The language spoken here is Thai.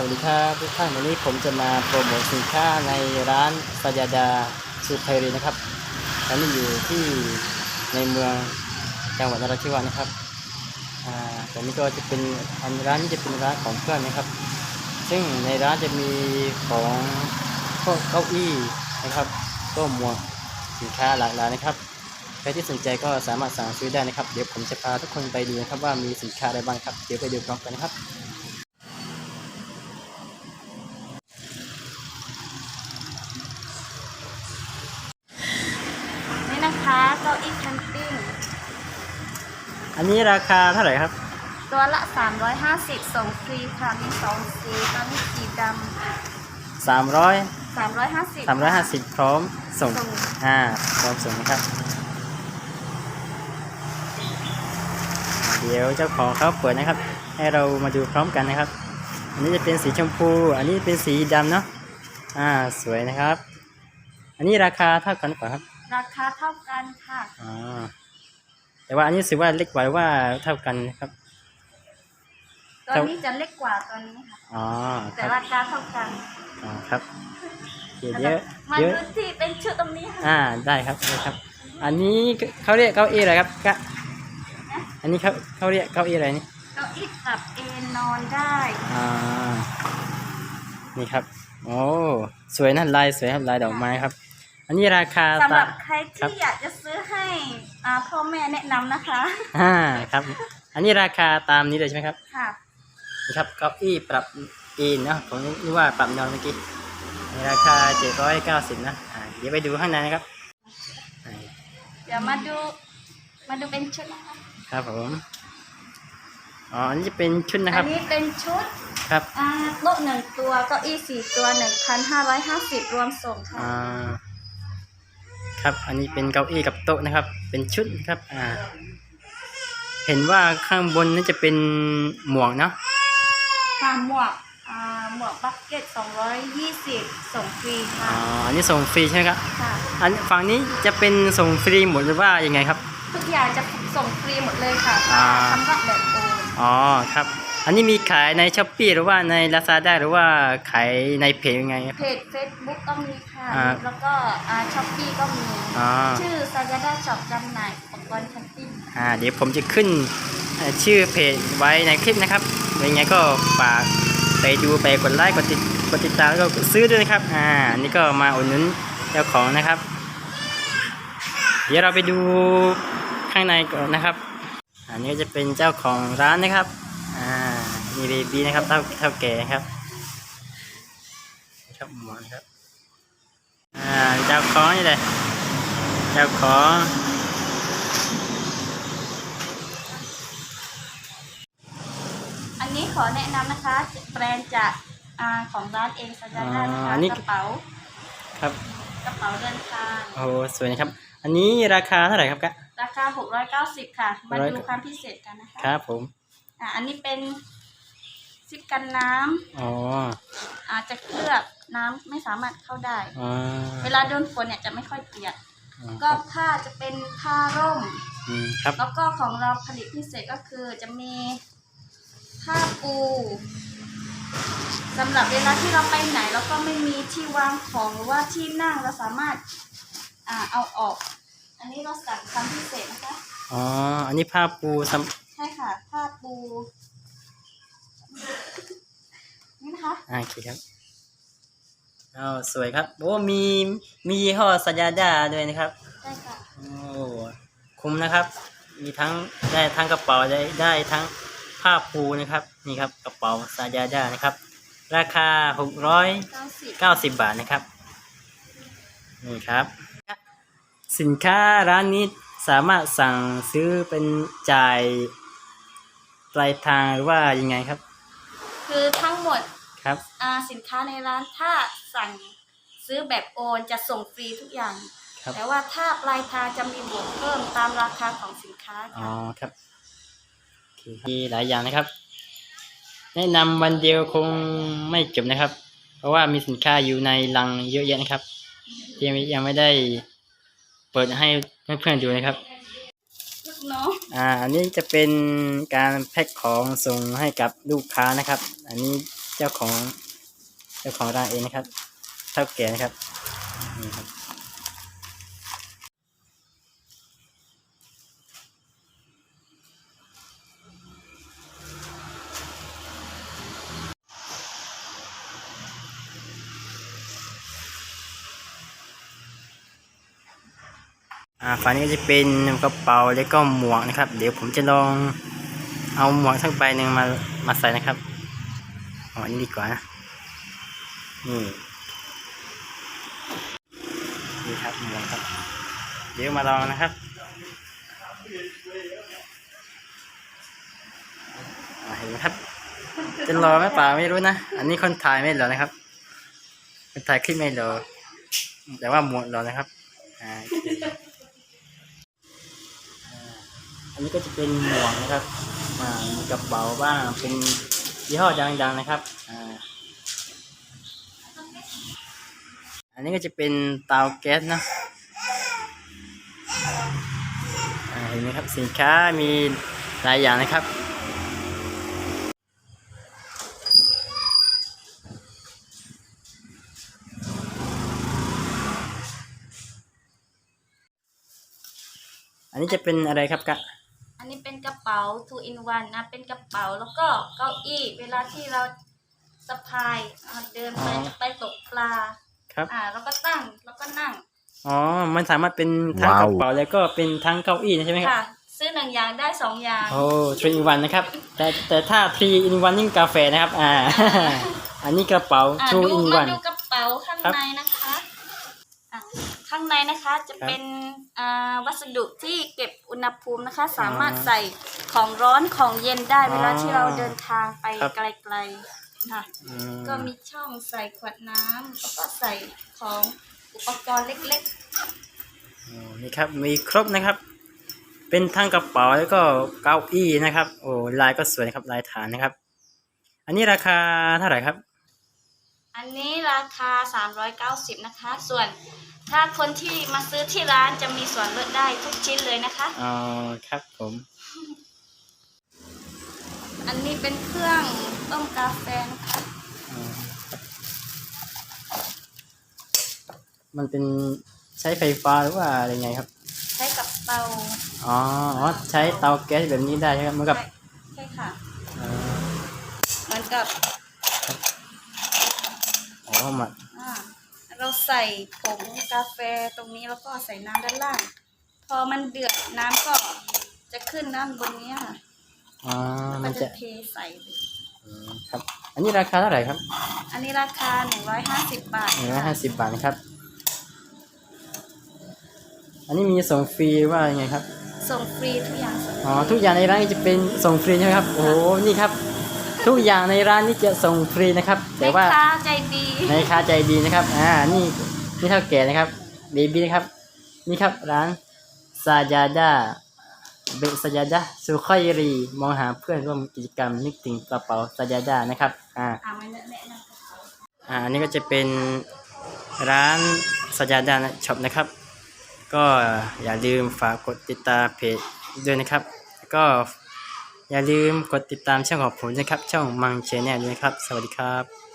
สวัสดีครับทุกท่านวันนี้ผมจะมาโปรโมทสินค้าในร้านสยาดาสุไทยรีนะครับอันนี้อยู่ที่ในเมืองจังหวัดนราธิวาสนะครับอ่าตรงนี้ก็จะเป็นอันร้านนี้จะเป็นร้านของเพื่อนนะครับ ซึ่งในร้านจะมีของพวกเก้าอี้นะครับโต๊ะหมวกสินค้าหลากหลายนะครับใครที่สนใจก็สามารถสั่งซื้อได้นะครับ เดี๋ยวผมจะพาทุกคนไปดูนะครับว่ามีสินค้าอะไรบ้างครับเดี๋ยวไปดูพร้อมกันนะครับ นี่นะคะเก้าอี้แคมปิ้ง อันนี้ราคาเท่าไหร่ครับ ตัวละ 350ส่งฟรีค่ะ มีสองสีตอนนี้สีดสามร้อยำ350สามร้อยห้าสิบพร้อมส่งส่ง อ่าพร้อมส่งนะครับ เดี๋ยวเจ้าของเขาเปิดนะครับ ให้เรามาดูพร้อมกันนะครับ อันนี้จะเป็นสีชมพู อันนี้เป็นสีดำเนาะอ่าสวยนะครับ อันนี้ราคาเท่ากันหรือเปล่าครับราคาเท่ากันค่ะอ๋อ แต่ว่าอันนี้รู้สึกว่าเล็กกว่าหรือว่าเท่ากันครับตัวนี้จะเล็กกว่าตัวนี้ค่ะ อ๋อคแต่รับราคาเท่ากันอ๋อครับเดี๋ยวเยอะมาเยดูอะที่เป็นชุดตรงนี้ค่ะอ่าได้ครับได้ครับ อันนี้เขาเรียกเก้าอี้อะไรครับกะอันนี้เขาเขาเรียกเก้าอี้อะไรนี่เก้าอี้ปรับเอนนอนได้ อ่านี่ครับโอ้สวยนะลายสวยครับลายดอกไม้ครับ อันนี้ราคาสำหรับตะใครครับที่อยากจะซื้อให้อ่าพ่อแม่แนะนำนะคะ อ่าครับ อันนี้ราคาตามนี้เลยใช่ไหมครับค่ะ นี่ครับเก้าอี้ปรับเอนเนาะผมนึกว่าปรับนอนเมื่อกี้ในราคาเจ็ดร้อยเก้าสิบนะอ่าเดี๋ยวไปดูข้างในนะครับอ่าเดี๋ยวมาดู มาดูเป็นชุดนะคะครับผมอ๋ออันนี้จะเป็นชุดนะคอัรับนนี้เป็นชุดครับอ่าโต๊ะหนึ่งตัวเก้าอี้สี่ตัวหนึ่งพันห้าร้อยห้าสิบรวมส่งค่ะ อ่า ครับ อันนี้เป็นเก้าอี้กับโต๊ะนะครับ เป็นชุดนะครับอ่า เห็นว่าข้างบนนี่จะเป็นหมวกเนาะค่ะหมวกอ่าหมวกบักเก็ตสองร้อยยี่สิบส่งฟรีอ๋ค่ะออันนี้ส่งฟรีใช่ไหมครับค่ะ อันฝั่งนี้จะเป็นส่งฟรีหมดหรือว่ายังไงครับ ทุกอย่างจะส่งฟรีหมดเลยค่ะอ่าชำระแบบโอนอ๋อครับ อันนี้มีขายในช้อปปีหรือว่าใน Lazada หรือว่าขายในเพจยังไงครับ เพจ Facebook ก็มีค่ะ อ่าแล้วก็อ่าช้อปปี้ก็มีอ๋อชื่อซายาดาช็อปจำหน่ายอุปกรณ์แคมปิ้ง อ่าเดี๋ยวผมจะขึ้นเอ่อชื่อเพจไว้ในคลิปนะครับยังไงก็ฝากไปดูไปกดไลค์กดติดกดติดตามแล้วก็ซื้อด้วยนะครับอ่าอันนี่ก็มาอุดหนุนเจ้าของนะครับ เดี๋ยวเราไปดูข้างในก่อนนะครับอั นนี้ก็จะเป็นเจ้าของร้านนะครับ อ่า มีเบบีนะครับ เท่าเท่าแก่ครับครับหมอนครับ อ่า เจ้าของนี่เลยเจ้าของอันนี้ขอแนะนำนะคะแบรนด์จากอ่าของร้านเองซายาดานะอ๋อคะอันนี้ กระเป๋าครับ กระเป๋าเดินทางโอ้โหสวยนะครับ อันนี้ราคาเท่าไหร่ครับกะ ราคา690ค่ะ มาดู690ความพิเศษกันนะคะครับผม อ่าอันนี้เป็นซิปกันน้ำอ๋ออาจจะเคลือบน้ำไม่สามารถเข้าได้อ๋อเวลาโดนฝนเนี่ยจะไม่ค่อยเปียกอ๋อก็ผ้าจะเป็นผ้าร่ม อืมครับ แล้วก็ของเราผลิตพิเศษก็คือจะมีผ้าปูสำหรับเวลาที่เราไปไหน แล้วก็ไม่มีที่วางของหรือว่าที่นั่งเราสามารถอ่าเอาออก อันนี้เราสั่งทำพิเศษนะคะอ๋อ อันนี้ผ้าปูสใช่ค่ะผ้าปูนี่นะคะำอ่าโอเคครับอ๋อสวยครับโอ้มีมียี่ห้อสยาดาด้วยนะครับ ใช่ค่ะโอ้คุ้มนะครับ มีทั้งได้ทั้งกระเป๋าได้ได้ทั้งผ้าปูนะครับ นี่ครับกระเป๋าสยาดานะครับ ราคาหกร้อย90เก้าสิบบาทนะครับ นี่ครับ สินค้าร้านนี้สามารถสั่งซื้อเป็นจ่ายปลายทางหรือว่ายังไงครับคือทั้งหมดครับ อ่าสินค้าในร้านถ้าสั่งซื้อแบบโอนจะส่งฟรีทุกอย่าง ครับ แต่ว่าถ้าปลายทางจะมีบวกเพิ่มตามราคาของสินค้าอ๋อค่ะครับโอเคมีหลายอย่างนะครับ แนะนำวันเดียวคงไม่จบนะครับ เพราะว่ามีสินค้าอยู่ในลังเยอะแยะนะครับยังไม่ยังไม่ได้เปิดให้เพื่อนๆดูนะครับลูกน้องอ่า อันนี้จะเป็นการแพ็คของส่งให้กับลูกค้านะครับ อันนี้เจ้าของเจ้าของร้านเองนะครับเท่าแก่นะครับ อ่าฝั่งนี้ก็จะเป็นกระเป๋าแล้วก็หมวกนะครับ เดี๋ยวผมจะลองเอาหมวกทั้งใบหนึ่งมามาใส่นะครับเอาอันนี้ดีกว่านะนี่นี่ครับหมวกครับ เดี๋ยวมาลองนะครับเห็นไหมครับจะรอไหมเปล่าไม่รู้นะ อันนี้คนถ่ายไม่รอนะครับ คนถ่ายคลิปไม่รอแต่ว่าหมวกรอนะครับ อ่า อันนี้ก็จะเป็นหมวกนะครับอ่ามีกระเป๋าบ้างเป็นยี่ห้อดังๆนะครับอ่าอันนี้ก็จะเป็นเตาแก๊สนะเห็นไหมครับสินค้ามีหลายอย่างนะครับ อันนี้จะเป็นอะไรครับกะ อันนี้เป็นกระเป๋า two in one นะ เป็นกระเป๋าแล้วก็เก้าอี้ เวลาที่เราสะพายอ่าเดินไปอ๋อ จะไปตกปลา ครับ อ่า แล้วก็ตั้ง แล้วก็นั่ง อ๋อ มันสามารถเป็นทั้งกระเป๋าแล้วก็เป็นทั้งเก้าอี้ใช่ไหมครับ ค่ะ ซื้อหนึ่งอย่างได้สองอย่าง โอ้ three in one นะครับ แต่แต่ถ้า three in one นี่กาแฟนะครับ อ่า อันนี้กระเป๋าอ่า two ดู in มา one ดูกระเป๋าข้างครับ ในนะคะอะ ข้างในนะคะจะเป็นอ่าวัสดุที่เก็บอุณหภูมินะคะ สามารถใส่ของร้อนของเย็นได้เวลาที่เราเดินทางไปครับ ไกลๆค่ะอืมก็มีช่องใส่ขวดน้ำแล้วก็ใส่ของอุปกรณ์เล็กโอ้นี่ครับมีครบนะครับ เป็นทั้งกระเป๋าแล้วก็เก้าอี้นะครับ โอ้ลายก็สวยนะครับลายฐานนะครับ อันนี้ราคาเท่าไหร่ครับๆ อันนี้ราคา 390 นะคะ ส่วนถ้าคนที่มาซื้อที่ร้านจะมีส่วนลดได้ทุกชิ้นเลยนะคะ อ๋อครับผม อันนี้เป็นเครื่องต้มกาแฟนะคะอ๋อมันเป็นใช้ไฟฟ้าหรือว่าอะไรไงครับ ใช้กับเตา อ๋ออ๋อใช้เตาแก๊สแบบนี้ได้ใช่ไหมครับเหมือนกับ ใช่ใช่ค่ะอ๋อเหมือนกับ อ๋อมาอ่าเราใส่ผงกาแฟตรงนี้แล้วก็ใส่น้ำด้านล่าง พอมันเดือดน้ำก็จะขึ้นด้านบนนี้ค่ะอ๋อแล้วมัก็นจะจะเทใส่เลยอืมครับ อันนี้ราคาเท่าไหร่ครับอันนี้ราคา 150 บาทหนึ่งร้อยห้าสิบบาทนะครับ อันนี้มีส่งฟรีหรือว่ายังไงครับ ส่งฟรีทุกอย่างส่งอ๋อทุกอย่างในร้านนี้จะเป็นส่งฟรีใช่ไหมครับ โอ้โหนี่ครับ ทุกอย่างในร้านนี้จะส่งฟรีนะครับ แต่ว่าแม่ค้าใจดีในค้าใจดีนะครับ อ่า นี่นี่เท่าแก่นะครับเบบี้นะครับ นี่ครับร้านซาจาดาเบซาจาดาสุขอยรี มองหาเพื่อนร่วมกิจกรรมนึกถึงกระเป๋าซาจาดานะครับ อ่า อ่ามันแนะนำอ่าอันนี้ก็จะเป็นร้านสยาดาช็อปนะครับ ก็อย่าลืมฝากกดติดตามเพจด้วยนะครับ ก็ อย่าลืมกดติดตามช่องของผมนะครับ ช่องมังเชนแนลด้วยนะครับ สวัสดีครับ